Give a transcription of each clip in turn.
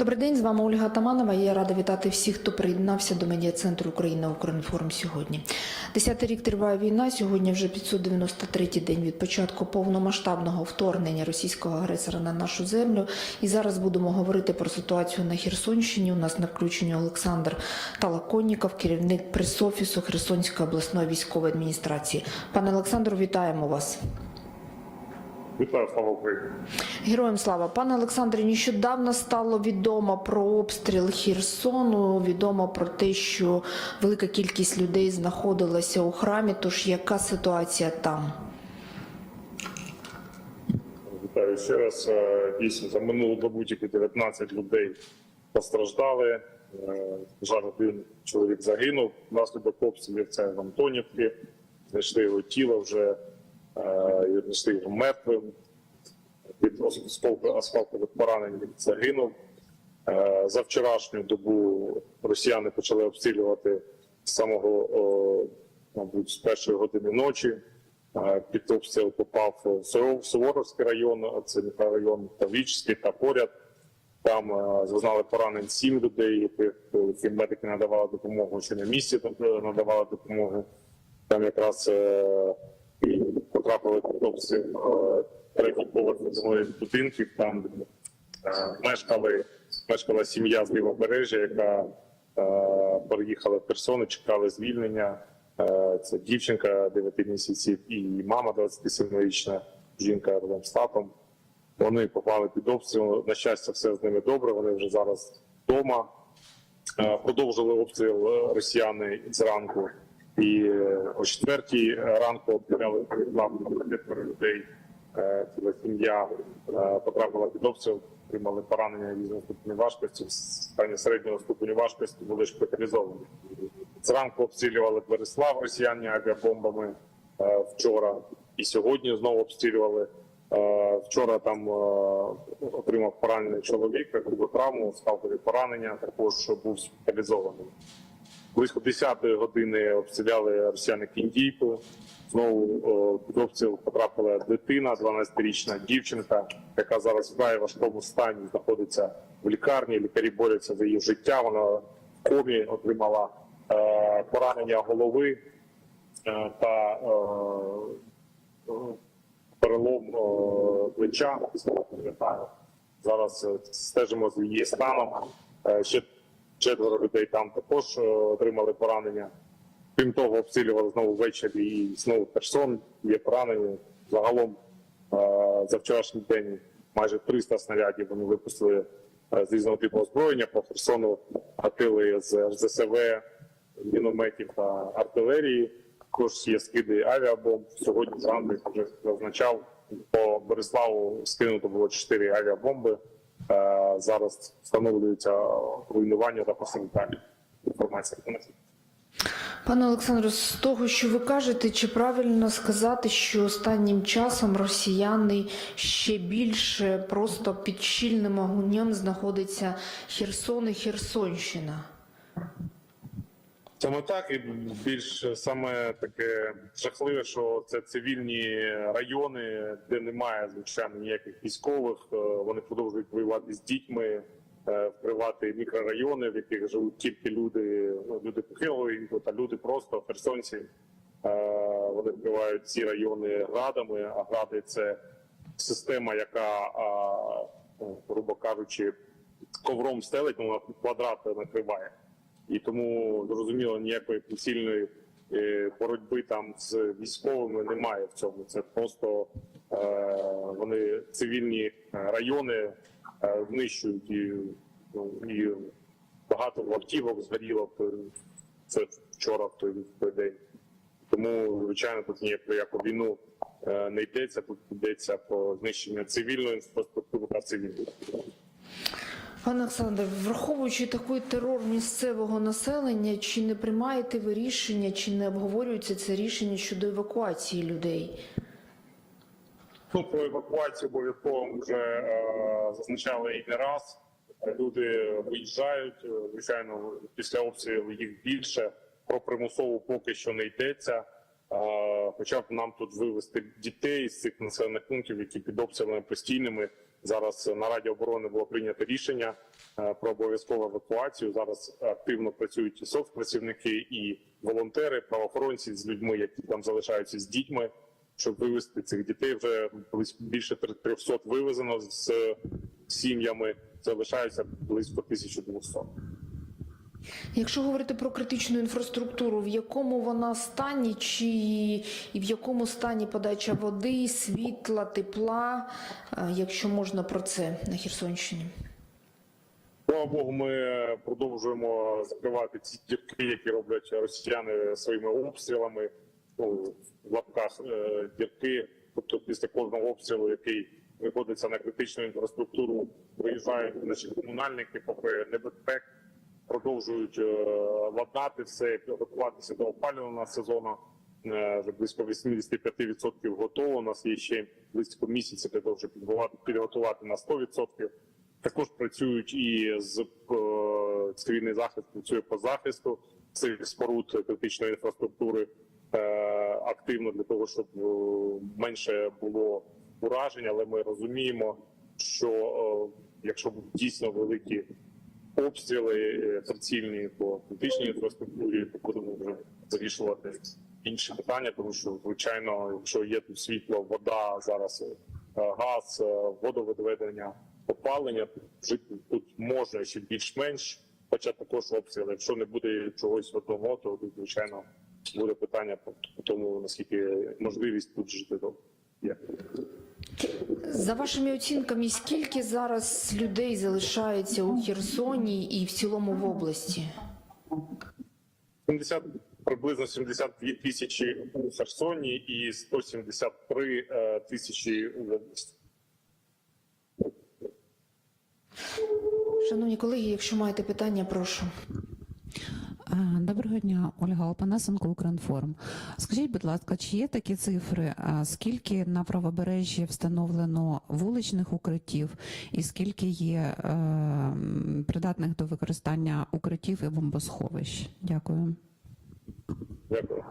Добрий день, з вами Ольга Таманова. Я рада вітати всіх, хто приєднався до медіа центру Україна Укрінформ сьогодні. Десятий рік триває війна. Сьогодні вже 593-й день від початку повномасштабного вторгнення російського агресора на нашу землю. І зараз будемо говорити про ситуацію на Херсонщині. У нас на включенні Олександр Талаконніков, керівник прес-офісу Херсонської обласної військової адміністрації. Пане Олександру, вітаємо вас. Вітаю, слава Україні. Героям слава, пане Олександре, нещодавно стало відомо про обстріл Херсону. Відомо про те, що велика кількість людей знаходилася у храмі. Тож яка ситуація там? Вітаю ще раз. Е, Дійсно, за минулу добу тільки 19 людей постраждали. Е, Жаль, один чоловік загинув. Внаслідок обстрілів це в Антонівці. Знайшли його тіло вже е, знайшли його мертвим. Від осколкових поранень він загинув. Е, За вчорашню добу росіяни почали обстрілювати з самого, мабуть, з першої години ночі. Е, Під обстріл попав Суворов- Суворовський район, це мікрорайон Таврічський та поряд. Там зазнали поранень сім людей, яких медики надавали допомогу, чи на місці надавали допомогу. Там якраз потрапили обстріл е, третій поверх одного будинків. Там е, мешкали мешкала сім'я з лівобережжя, яка е, переїхала в Херсон, чекали звільнення. Це дівчинка 9 місяців і мама 27-річна жінка разом з татом. Вони попали під обстріл. На щастя, все з ними добре. Вони вже зараз вдома. Продовжили обстріл росіяни зранку. І е, о четвертій ранку обстріляли п'ятеро людей. Е, Ціла сім'я е, потрапила під обстріл, отримали поранення різного ступеню важкості, в стані середнього ступеню важкості були шпиталізовані. Зранку обстрілювали Береслав росіяни авіабомбами вчора і сьогодні знову обстрілювали. Вчора там отримав поранений чоловік, таку травму, скалкові поранення, також був шпиталізований. Близько 10-ї години обстріляли росіяни Кіндійку. Знову під обстріл потрапила дитина, 12-річна дівчинка, яка зараз в вкрай важкому стані знаходиться в лікарні. Лікарі борються за її життя. Вона в комі отримала е, поранення голови е, та е, е, перелом е, плеча. Зараз е, стежимо за її станом. Е, Ще четверо людей там також е, отримали поранення. Крім того, обстрілювали знову ввечері і знову Херсон. Є поранені. Загалом е, за вчорашній день майже 300 снарядів вони випустили е, з різного типу озброєння. По Херсону гатили з РЗСВ, мінометів та артилерії. Також є скиди авіабомб. Сьогодні зранку, вже зазначав, по Бориславу скинуто було 4 авіабомби. Е, Зараз встановлюються руйнування та постраждання. Інформація. Пане Олександре, з того, що ви кажете, чи правильно сказати, що останнім часом росіяни ще більше просто під щільним огнем знаходиться Херсон і Херсонщина? Саме так і більш саме таке жахливе, що це цивільні райони, де немає звичайно ніяких військових. Е, Вони продовжують воювати з дітьми, е, вкривати мікрорайони, в яких живуть тільки люди, ну люди похилого віку та люди просто херсонці. Е, Вони вкривають ці райони градами. А гради це система, яка, ну, грубо кажучи, ковром стелить, вона квадрат накриває і тому зрозуміло ніякої прицільної е, боротьби там з військовими немає в цьому. Це просто е, вони цивільні райони е, знищують і, ну, і багато автівок згоріло. Це вчора в той, день. Тому, звичайно, тут ніяк про яку війну не йдеться. Тут йдеться про знищення цивільної інфраструктури та цивільної. Пане Олександре, враховуючи такий терор місцевого населення, чи не приймаєте ви рішення, чи не обговорюється це рішення щодо евакуації людей? Ну, про евакуацію обов'язково вже е, зазначали і не раз. Люди виїжджають. е, Звичайно, після обстрілу їх більше. Про примусову поки що не йдеться. Е, хоча б нам тут вивезти дітей з цих населених пунктів, які під обстрілами постійними зараз на Раді оборони було прийнято рішення е, про обов'язкову евакуацію. Зараз активно працюють і соцпрацівники, і волонтери, правоохоронці з людьми, які там залишаються з дітьми, щоб вивезти цих дітей. Вже більше 300 вивезено з сім'ями. Залишаються близько 1200. Якщо говорити про критичну інфраструктуру, в якому вона стані, чи і в якому стані подача води, світла, тепла, е, якщо можна про це на Херсонщині? Слава Богу, ми продовжуємо закривати ці дірки, які роблять росіяни своїми обстрілами. Ну, в лапках е, дірки. Тобто, після кожного обстрілу, який виходиться на критичну інфраструктуру, виїжджають наші комунальники, попри небезпек, продовжують е, ладнати все, готуватися до опалювального сезону. Е, близько 85% готово. У нас є ще близько місяця для того, щоб підготувати- на 100%. Також працюють і з е, цивільний захист працює по захисту цих споруд критичної інфраструктури активно для того, щоб менше було уражень. Але ми розуміємо, що якщо будуть дійсно великі обстріли е, прицільні по критичній інфраструктурі, будемо вже вирішувати інші питання, тому що звичайно, якщо є тут світло, вода зараз е, газ, е, водовідведення, опалення, жити тут можна ще більш-менш, хоча також обстріли. Якщо не буде чогось одного, то тут, звичайно буде питання по тому, наскільки можливість тут жити добре. є. За вашими оцінками, скільки зараз людей залишається у Херсоні і в цілому в області? 70, приблизно 72 тисячі у Херсоні і 173 е, тисячі у області. Шановні колеги, якщо маєте питання, прошу. Е, Доброго дня, Ольга Опанасенко, Укрінформ. Скажіть, будь ласка, чи є такі цифри? Скільки на правобережжі встановлено вуличних укриттів, і скільки є е, придатних до використання укриттів і бомбосховищ? Дякую. Дякую.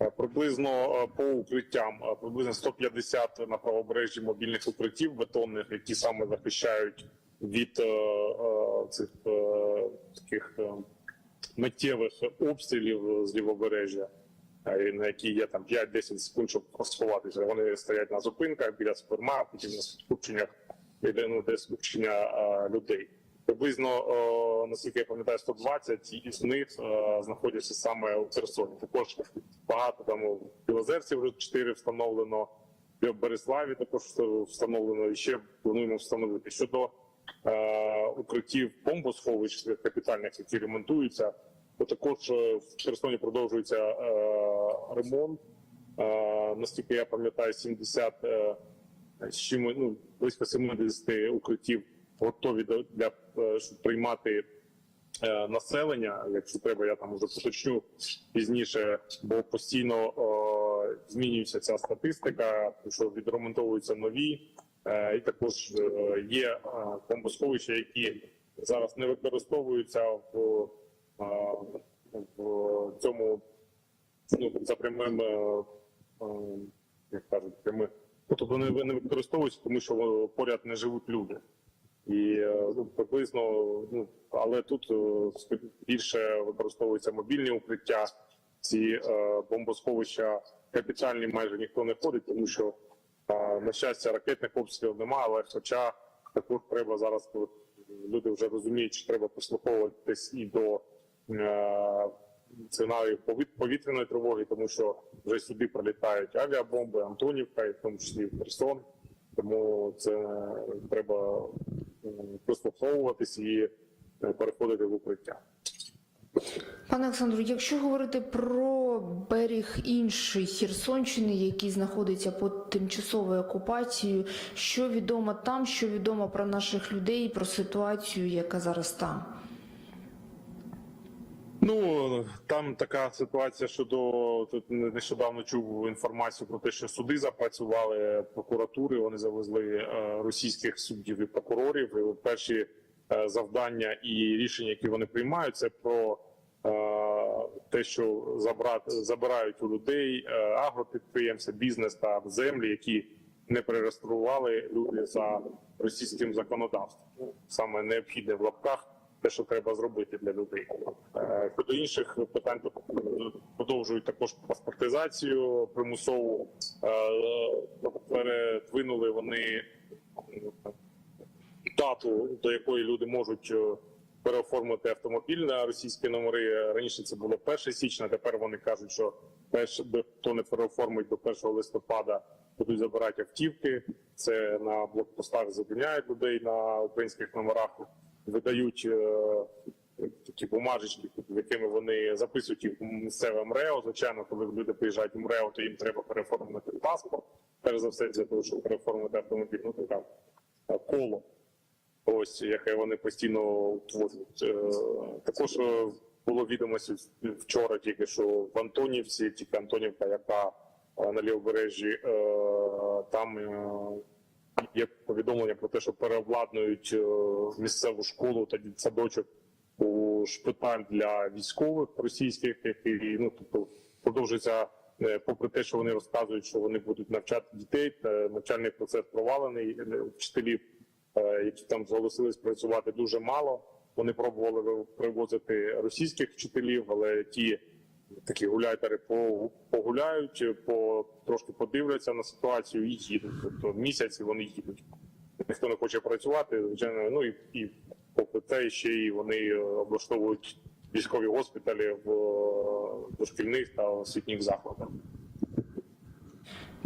Е, Приблизно е, по укриттям е, приблизно 150 на правобережжі мобільних укриттів бетонних, які саме захищають від е, е, цих е, таких е, миттєвих обстрілів з лівобережжя, на які є там 5-10 секунд, щоб сховатися. Вони стоять на зупинках біля супермаркетів, на скупченнях, ну, де скупчення людей. Приблизно, наскільки я пам'ятаю, 120 із них знаходяться саме у Херсоні. Також багато там у Білозерці вже 4 встановлено, в Береславі також встановлено і ще плануємо встановити. Щодо е, укриттів бомбосховищ капітальних, які ремонтуються, також е, в Херсоні продовжується е, ремонт. Е, наскільки я пам'ятаю, 70 е, з чим ну близько 70 укриттів готові для щоб приймати населення. Якщо треба, я там уже поточню пізніше, бо постійно змінюється ця статистика, що відремонтовуються нові, і також є бомбосховища, які зараз не використовуються в, в цьому ну, за прямим, е, е, як кажуть, прямим. Ну, тобто вони не використовуються, тому що е, поряд не живуть люди. І ну, приблизно, ну але тут більше використовуються мобільні укриття. Ці е, бомбосховища капітальні майже ніхто не ходить, тому що е, на щастя ракетних обстрілів немає. Але хоча також треба зараз, люди вже розуміють, що треба послуховуватись і до е, сценарію повітряної тривоги, тому що вже сюди прилітають авіабомби, Антонівка, і в тому числі і Херсон. Тому це треба м, прислуховуватись і е, переходити в укриття. Пане Олександру, якщо говорити про берег інший Херсонщини, який знаходиться під тимчасовою окупацією, що відомо там, що відомо про наших людей, про ситуацію, яка зараз там? Ну там така ситуація щодо тут нещодавно чув інформацію про те, що суди запрацювали прокуратури. Вони завезли е, російських суддів і прокурорів. І перші е, завдання і рішення, які вони приймають, це про е, те, що забрати забирають у людей агропідприємства, бізнес та землі, які не перереєстрували люди за російським законодавством. Саме необхідне в лапках те, що треба зробити для людей. Е, Щодо інших питань, продовжують також паспортизацію примусову. Е, Передвинули вони дату, до якої люди можуть е, переоформити автомобіль на російські номери. Раніше це було 1 січня. Тепер вони кажуть, що перш хто не переоформить до 1 листопада, будуть забирати автівки. Це на блокпостах зупиняють людей на українських номерах, видають е, такі бумажечки, якими вони записують їх місцеве МРЕО. Звичайно, коли люди приїжджають в МРЕО, то їм треба переоформити паспорт. Перш за все, для того, щоб переоформити автомобіль. Ну така коло. Ось яке вони постійно утворюють. Е, Також е, було відомості вчора, тільки що в Антонівці, тільки Антонівка, яка на лівобережжі, там є повідомлення про те, що переобладнують е, місцеву школу та садочок у шпиталь для військових російських, які ну тобто продовжується. е, Попри те, що вони розказують, що вони будуть навчати дітей, навчальний процес провалений е, вчителів які там зголосились працювати дуже мало. Вони пробували привозити російських вчителів, але ті такі гуляйтери по- погуляють, по трошки подивляться на ситуацію і їдуть. Тобто місяць вони їдуть. Ніхто не хоче працювати, звичайно. Ну і, і попри те, ще й вони е, облаштовують військові госпіталі в е, дошкільних та освітніх закладах.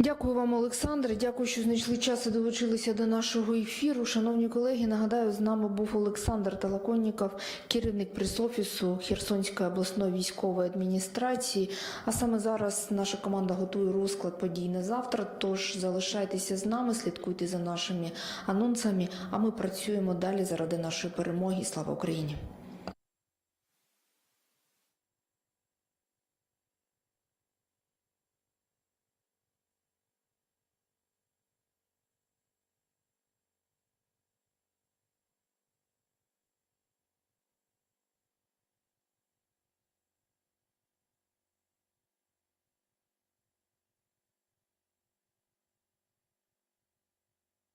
Дякую вам, Олександр. Дякую, що знайшли час і долучилися до нашого ефіру. Шановні колеги, нагадаю, з нами був Олександр Талаконніков, керівник прес-офісу Херсонської обласної військової адміністрації. А саме зараз наша команда готує розклад подій на завтра. Тож залишайтеся з нами, слідкуйте за нашими анонсами. А ми працюємо далі заради нашої перемоги. Слава Україні!